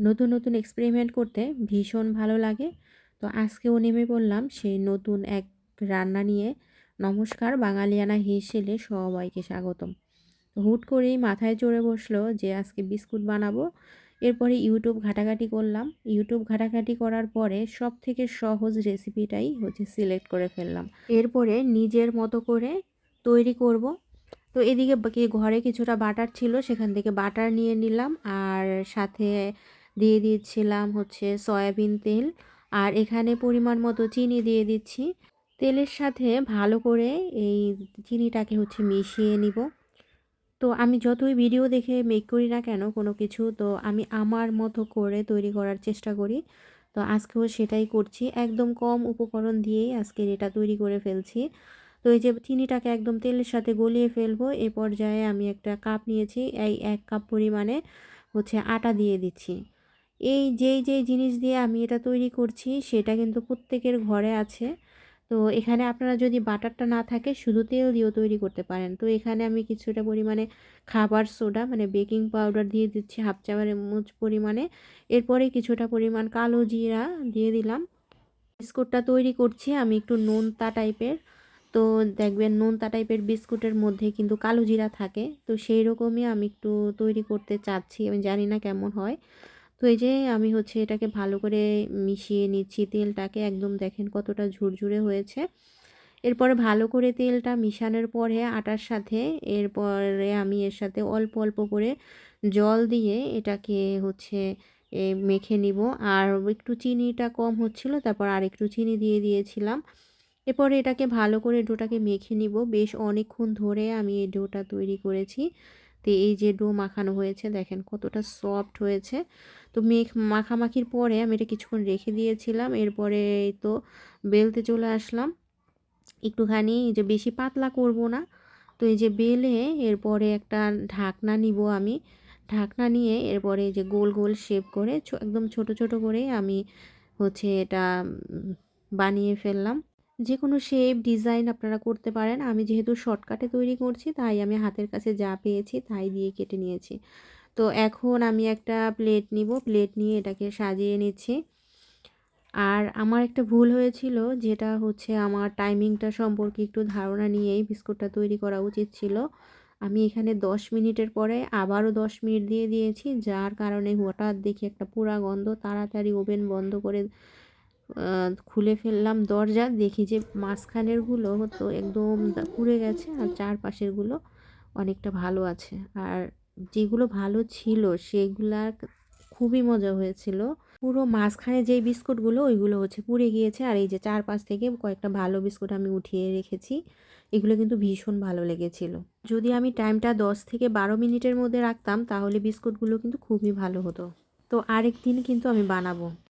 নতুন নতুন এক্সপেরিমেন্ট করতে ভীষণ ভালো লাগে। তো আজকেও নেমে পড়লাম সেই নতুন এক রান্না নিয়ে। নমস্কার বাঙালিয়ানা হেসেলে সবাইকে স্বাগতম। হুট করেই মাথায় চড়ে বসল যে আজকে বিস্কুট বানাবো। এরপরে ইউটিউব ঘাটাঘাটি করলাম। ইউটিউব ঘাটাঘাটি করার পরে সব থেকে সহজ রেসিপিটাই হচ্ছে সিলেক্ট করে ফেললাম। এরপরে নিজের মতো করে তৈরি করব। তো এদিকে ঘরে কিছুটা বাটার ছিল সেখান থেকে বাটার নিয়ে নিলাম। আর সাথে দিয়ে দিচ্ছিলাম হচ্ছে সয়াবিন তেল। আর এখানে পরিমাণ মতো চিনি দিয়ে দিচ্ছি। তেলের সাথে ভালো করে এই চিনিটাকে হচ্ছে মিশিয়ে নিব। তো আমি যতই ভিডিও দেখে মেক করি না কেন কোনো কিছু, তো আমি আমার মতো করে তৈরি করার চেষ্টা করি। তো আজকেও সেটাই করছি। একদম কম উপকরণ দিয়েই আজকের এটা তৈরি করে ফেলছি। তো এই যে চিনিটাকে একদম তেলের সাথে গলিয়ে ফেলব, এ পর্যায়ে আমি একটা কাপ নিয়েছি। এই এক কাপ পরিমাণে হচ্ছে আটা দিয়ে দিচ্ছি। এই যেই যেই জিনিস দিয়ে আমি এটা তৈরি করছি, সেটা কিন্তু প্রত্যেকের ঘরে আছে। তো এখানে আপনারা যদি বাটারটা না থাকে, শুধু তেল দিয়েও তৈরি করতে পারেন। তো এখানে আমি কিছুটা পরিমাণে খাবার সোডা মানে বেকিং পাউডার দিয়ে দিচ্ছি হাফ চামচ পরিমাণে। এরপরে কিছুটা পরিমাণ কালো জিরা দিয়ে দিলাম। বিস্কুটটা তৈরি করছি আমি একটু নোনতা টাইপের। তো দেখবেন নোনতা টাইপের বিস্কুটের মধ্যে কিন্তু কালো জিরা থাকে। তো সেই রকমই আমি একটু তৈরি করতে চাচ্ছি, আমি জানি না কেমন হয়। তো এই যে আমি হচ্ছে এটাকে ভালো করে মিশিয়ে নিচ্ছি, তেলটাকে একদম দেখেন কতটা ঝুরঝুরে হয়েছে। এরপরে ভালো করে তেলটা মিশানোর পরে আটার সাথে, এরপরে আমি এর সাথে অল্প অল্প করে জল দিয়ে এটাকে হচ্ছে মেখে নিব। আর একটু চিনিটা কম হচ্ছিল, তারপর আর একটু চিনি দিয়ে দিয়েছিলাম। এরপরে এটাকে ভালো করে ডোটাকে মেখে নিব। বেশ অনেকক্ষণ ধরে আমি এই ডোটা তৈরি করেছি। তো এই যে ডো মাখানো হয়েছে, দেখেন কতটা সফট হয়েছে। তো মেখ, মাখামাখির পরে আমি এটা কিছুক্ষণ রেখে দিয়েছিলাম, এরপরে তো বেলতে চলে আসলাম। একটুখানি যে বেশি পাতলা করব না, তো এই যে বেলে এরপরে একটা ঢাকনা নিব আমি। ঢাকনা নিয়ে এরপরে যে গোল গোল শেপ করে একদম ছোট ছোট করে আমি হচ্ছে এটা বানিয়ে ফেললাম। যে কোনো শেপ ডিজাইন আপনারা করতে পারেন। আমি যেহেতু শর্টকাটে তৈরি করছি, তাই আমি হাতের কাছে যা পেয়েছি তাই দিয়ে কেটে নিয়েছি। তো এখন আমি একটা প্লেট নিব। প্লেট নিয়ে এটাকে সাজিয়ে নিচ্ছি। আর আমার একটা ভুল হয়েছিল, যেটা হচ্ছে আমার টাইমিংটা সম্পর্কে একটু ধারণা নিয়েই বিস্কুটটা তৈরি করা উচিত ছিল। আমি এখানে দশ মিনিটের পরে আবারও দশ মিনিট দিয়ে দিয়েছি, যার কারণে হঠাৎ দেখি একটা পুরা গন্ধ, তাড়াতাড়ি ওভেন বন্ধ করে খুলে ফেললাম দরজা, দেখি যে মাঝখানেরগুলো তো একদম পুড়ে গেছে আর চারপাশেরগুলো অনেকটা ভালো আছে। আর যেগুলো ভালো ছিল সেগুলার খুবই মজা হয়েছিল। পুরো মাঝখানে যেই বিস্কুটগুলো, ওইগুলো হচ্ছে পুড়ে গিয়েছে। আর এই যে চারপাশ থেকে কয়েকটা ভালো বিস্কুট আমি উঠিয়ে রেখেছি, এগুলো কিন্তু ভীষণ ভালো লেগেছিল। যদি আমি টাইমটা দশ থেকে বারো মিনিটের মধ্যে রাখতাম, তাহলে বিস্কুটগুলো কিন্তু খুবই ভালো হতো। তো আরেক দিন কিন্তু আমি বানাবো।